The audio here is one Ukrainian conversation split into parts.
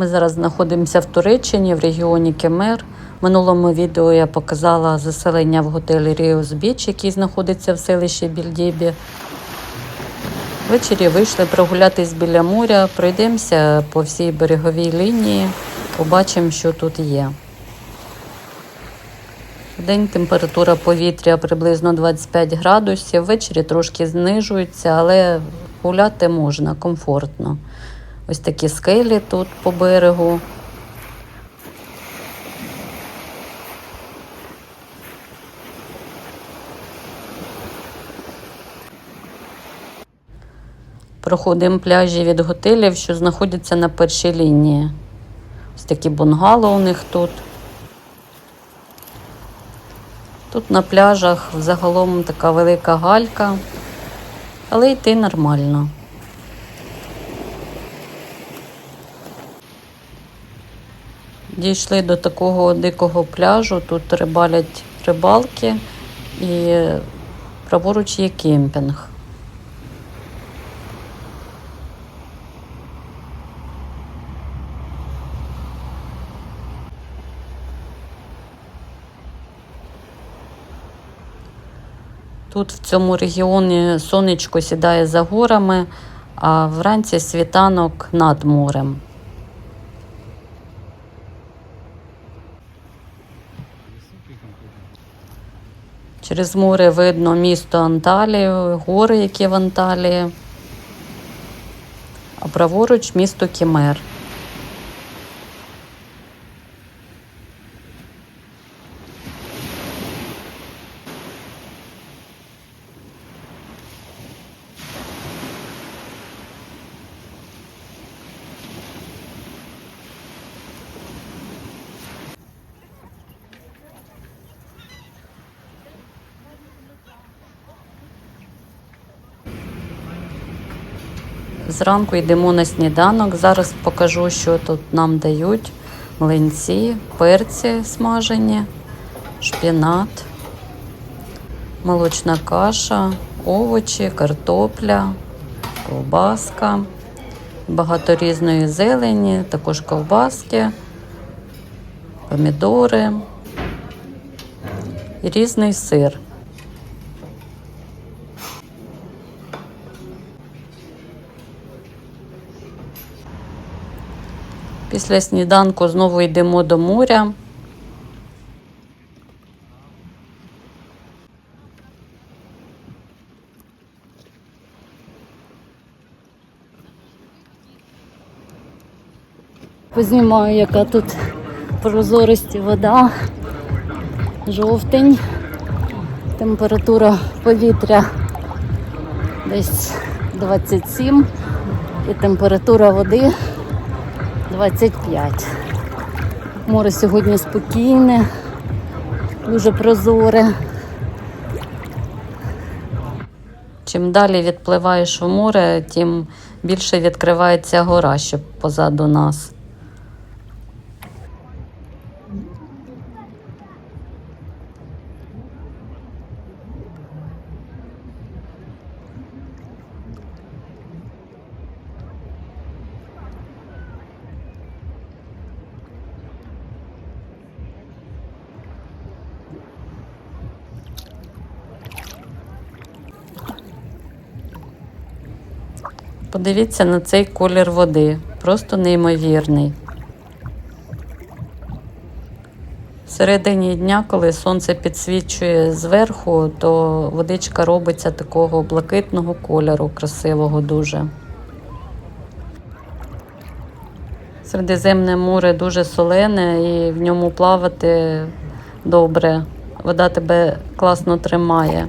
Ми зараз знаходимося в Туреччині, в регіоні Кемер. В минулому відео я показала заселення в готелі Ріус Біч, який знаходиться в селищі Більдібі. Ввечері вийшли прогулятись біля моря, пройдемося по всій береговій лінії, побачимо, що тут є. День температура повітря приблизно 25 градусів, ввечері трошки знижується, але гуляти можна комфортно. Ось такі скелі тут по берегу. Проходимо пляжі від готелів, що знаходяться на першій лінії. Ось такі бунгало у них тут. Тут на пляжах загалом така велика галька, але йти нормально. Дійшли до такого дикого пляжу, тут рибалять рибалки і праворуч є кемпінг. Тут в цьому регіоні сонечко сідає за горами, а вранці світанок над морем. Через море видно місто Анталію, гори, які в Анталії, а праворуч місто Кімер. Зранку йдемо на сніданок. Зараз покажу, що тут нам дають: млинці, перці смажені, шпінат, молочна каша, овочі, картопля, ковбаска, багато різної зелені, також ковбаски, помідори і різний сир. Після сніданку знову йдемо до моря. Познімаю, яка тут прозорості вода. Жовтень. Температура повітря десь 27 і температура води 25. Море сьогодні спокійне, дуже прозоре. Чим далі відпливаєш у море, тим більше відкривається гора, що позаду нас. Подивіться на цей колір води. Просто неймовірний. Всередині дня, коли сонце підсвічує зверху, то водичка робиться такого блакитного кольору, красивого дуже. Середземне море дуже солене і в ньому плавати добре. Вода тебе класно тримає.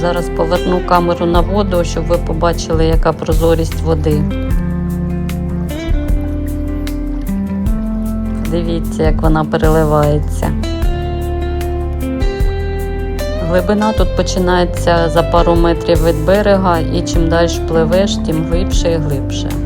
Зараз поверну камеру на воду, щоб ви побачили, яка прозорість води. Дивіться, як вона переливається. Глибина тут починається за пару метрів від берега, і чим далі пливеш, тим глибше і глибше.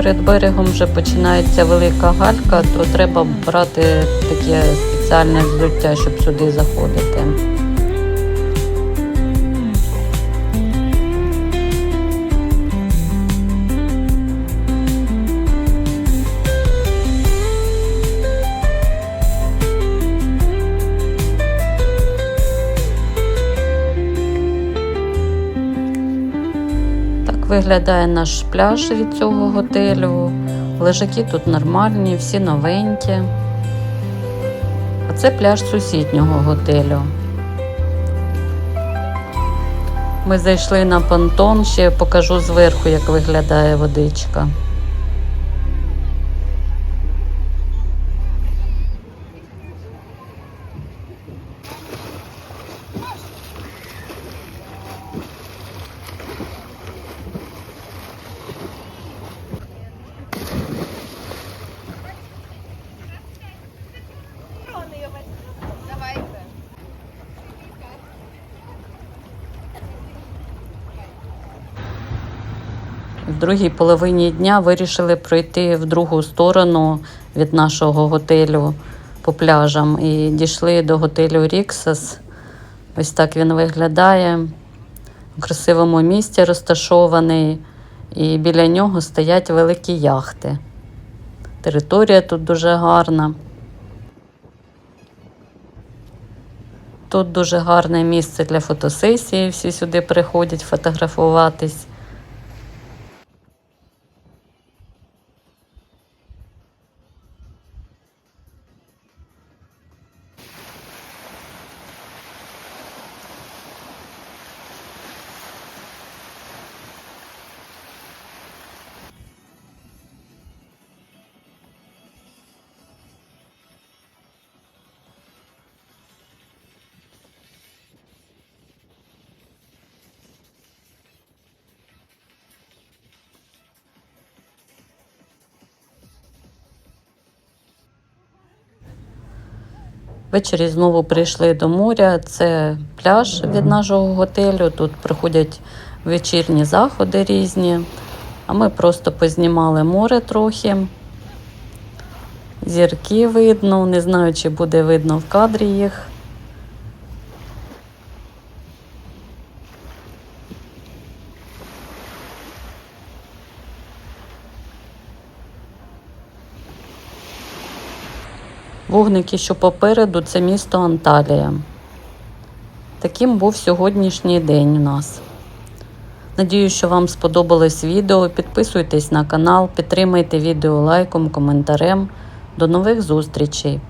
Перед берегом вже починається велика галька, то треба брати таке спеціальне взуття, щоб сюди заходити. Виглядає наш пляж від цього готелю. Лежаки тут нормальні, всі новенькі. А це пляж сусіднього готелю. Ми зайшли на понтон, ще покажу зверху, як виглядає водичка. Другій половині дня вирішили пройти в другу сторону від нашого готелю по пляжам і дійшли до готелю Ріксас. Ось так він виглядає. У красивому місці розташований, і біля нього стоять великі яхти. Територія тут дуже гарна. Тут дуже гарне місце для фотосесії, всі сюди приходять фотографуватись. Ввечері знову прийшли до моря. Це пляж від нашого готелю. Тут проходять вечірні заходи різні. А ми просто познімали море трохи. Зірки видно, не знаю, чи буде видно в кадрі їх. Вогники, що попереду, це місто Анталія. Таким був сьогоднішній день у нас. Надію, що вам сподобалось відео. Підписуйтесь на канал, підтримайте відео лайком, коментарем. До нових зустрічей!